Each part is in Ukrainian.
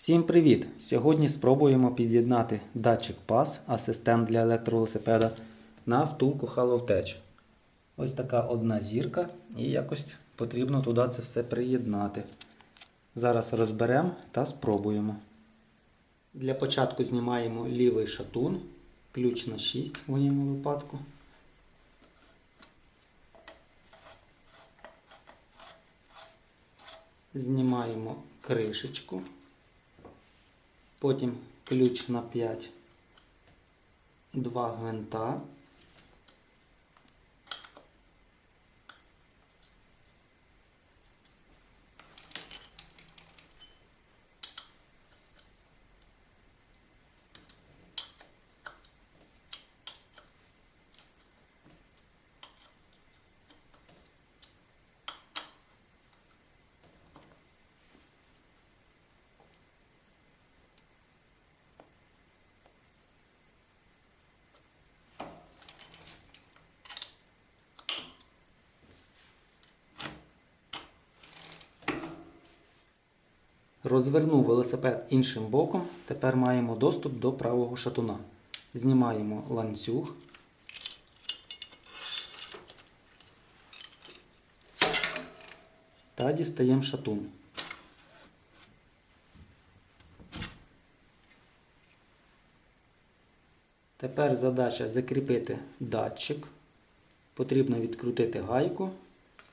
Всім привіт! Сьогодні спробуємо під'єднати датчик PAS, асистент для електровелосипеда, на втулку Halotech. Ось така одна зірка і якось потрібно туди це все приєднати. Зараз розберемо та спробуємо. Для початку знімаємо лівий шатун, ключ на 6 в моєму випадку. Знімаємо кришечку. Потім ключ на 5, 2 гвинта. Розвернув велосипед іншим боком. Тепер маємо доступ до правого шатуна. Знімаємо ланцюг. Та дістаємо шатун. Тепер задача закріпити датчик. Потрібно відкрутити гайку,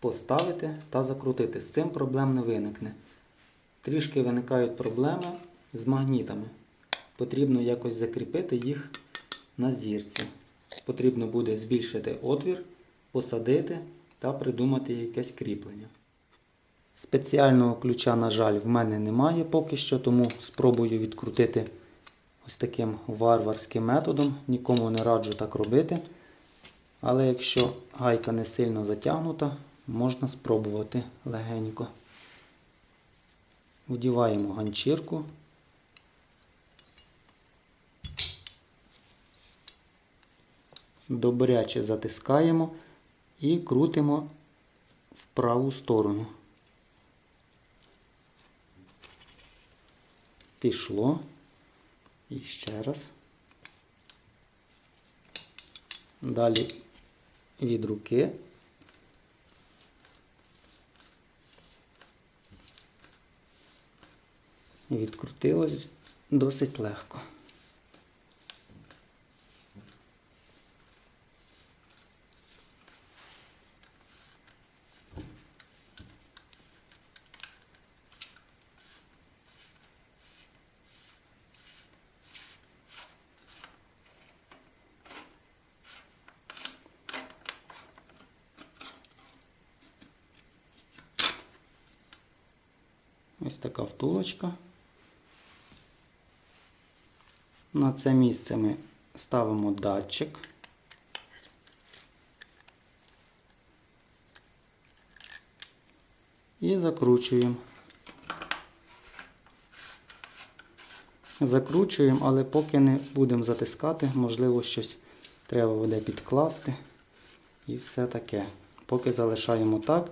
поставити та закрутити. З цим проблем не виникне. Трішки виникають проблеми з магнітами. Потрібно якось закріпити їх на зірці. Потрібно буде збільшити отвір, посадити та придумати якесь кріплення. Спеціального ключа, на жаль, в мене немає поки що, тому спробую відкрутити ось таким варварським методом. Нікому не раджу так робити. Але якщо гайка не сильно затягнута, можна спробувати легенько. Вдіваємо ганчірку. Добряче затискаємо і крутимо в праву сторону. Пішло. І ще раз. Далі від руки. Відкрутилось досить легко. Ось така втулочка. На це місце ми ставимо датчик. І закручуємо. Закручуємо, але поки не будемо затискати, можливо, щось треба буде підкласти і все таке. Поки залишаємо так,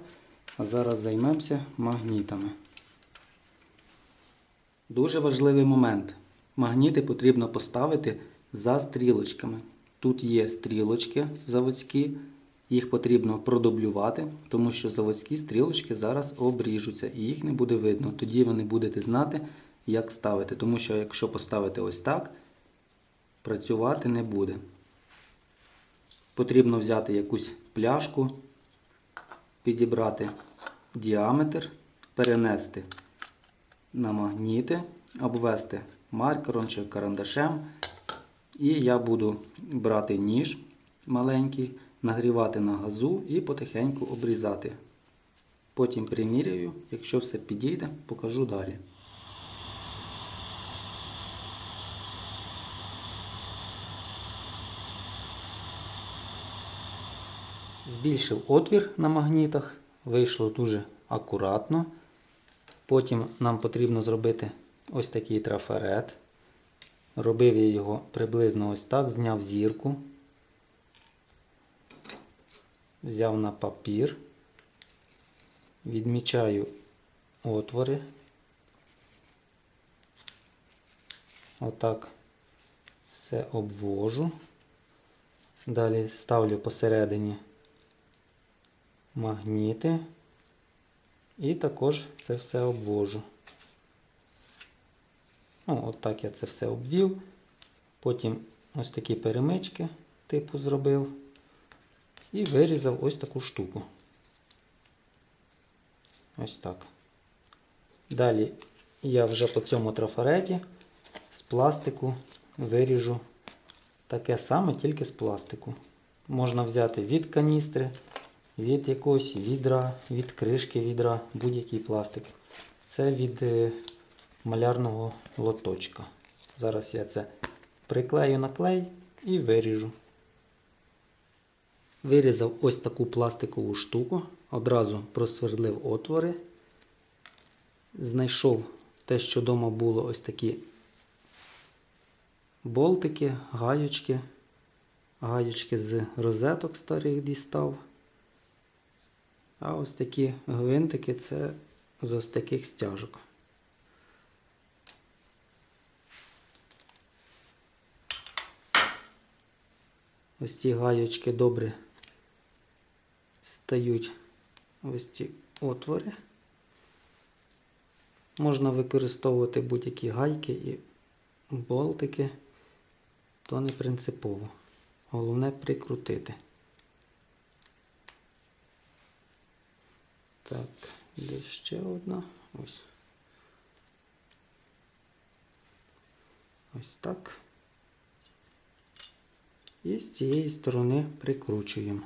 а зараз займемося магнітами. Дуже важливий момент. Магніти потрібно поставити за стрілочками. Тут є стрілочки заводські, їх потрібно продублювати, тому що заводські стрілочки зараз обріжуться і їх не буде видно. Тоді ви не будете знати, як ставити. Тому що якщо поставити ось так, працювати не буде. Потрібно взяти якусь пляшку, підібрати діаметр, перенести на магніти, обвести маркером чи карандашем. І я буду брати ніж маленький, нагрівати на газу і потихеньку обрізати. Потім приміряю, якщо все підійде, покажу далі. Збільшив отвір на магнітах, вийшло дуже акуратно. Потім нам потрібно зробити ось такий трафарет. Робив я його приблизно ось так, зняв зірку, взяв на папір, відмічаю отвори, отак все обвожу. Далі ставлю посередині магніти. І також це все обвожу. Ну, от так я це все обвів. Потім ось такі перемички типу зробив. І вирізав ось таку штуку. Ось так. Далі я вже по цьому трафареті з пластику виріжу таке саме, тільки з пластику. Можна взяти від каністри, від якогось відра, від кришки відра, будь-який пластик. Це від е, малярного лоточка. Зараз я це приклею на клей і виріжу. Вирізав ось таку пластикову штуку, одразу просвердлив отвори. Знайшов те, що вдома було ось такі болтики, гаючки. Гаючки з розеток старих дістав. А ось такі гвинтики це з ось таких стяжок. Ось ці гаючки добре стають ось ці отвори. Можна використовувати будь-які гайки і болтики, то не принципово. Головне прикрутити. Так, де ще одна? Ось. Ось так. І з цієї сторони прикручуємо.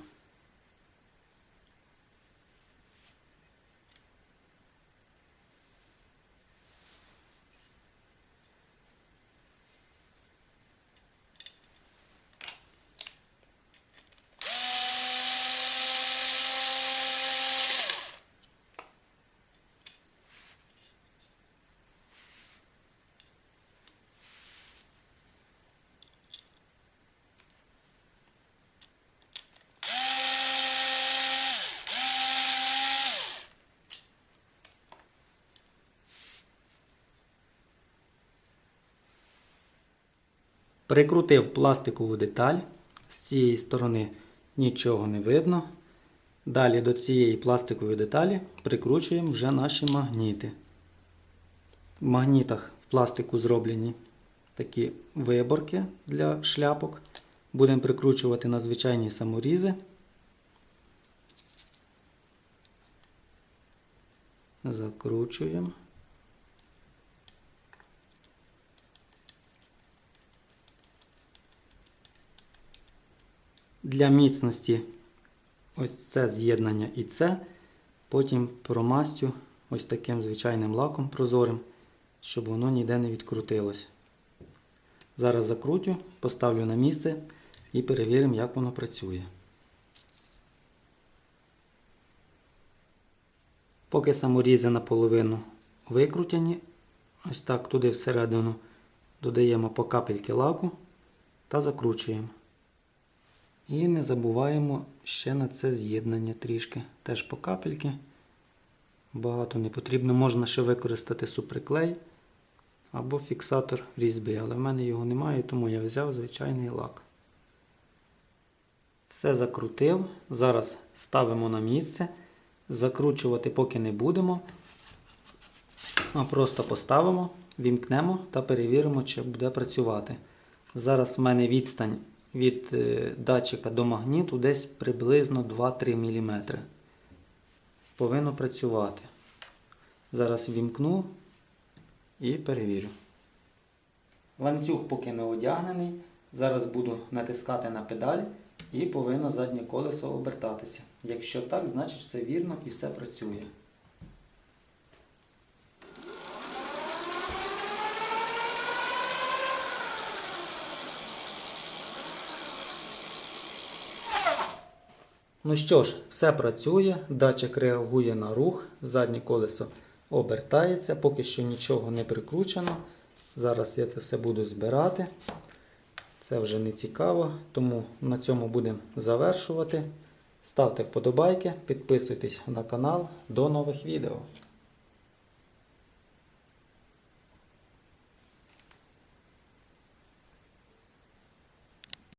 Прикрутив пластикову деталь. З цієї сторони нічого не видно. Далі до цієї пластикової деталі прикручуємо вже наші магніти. В магнітах в пластику зроблені такі виборки для шляпок. Будемо прикручувати на звичайні саморізи. Закручуємо. Для міцності ось це з'єднання і це. Потім промастю ось таким звичайним лаком прозорим, щоб воно ніде не відкрутилось. Зараз закрутю, поставлю на місце і перевіримо, як воно працює. Поки саморізи наполовину викрутяні, ось так туди всередину додаємо по капельки лаку та закручуємо. І не забуваємо ще на це з'єднання трішки. Теж по капельки. Багато не потрібно. Можна ще використати суприклей або фіксатор різьби, але в мене його немає, тому я взяв звичайний лак. Все закрутив. Зараз ставимо на місце. Закручувати поки не будемо. А просто поставимо, вімкнемо та перевіримо, чи буде працювати. Зараз в мене відстань від е, датчика до магніту десь приблизно 2-3 мм. Повинно працювати. Зараз вімкну і перевірю. Ланцюг поки не одягнений. Зараз буду натискати на педаль і повинно заднє колесо обертатися. Якщо так, значить все вірно і все працює. Ну що ж, все працює, датчик реагує на рух, заднє колесо обертається, поки що нічого не прикручено. Зараз я це все буду збирати. Це вже не цікаво, тому на цьому будемо завершувати. Ставте вподобайки, підписуйтесь на канал. До нових відео.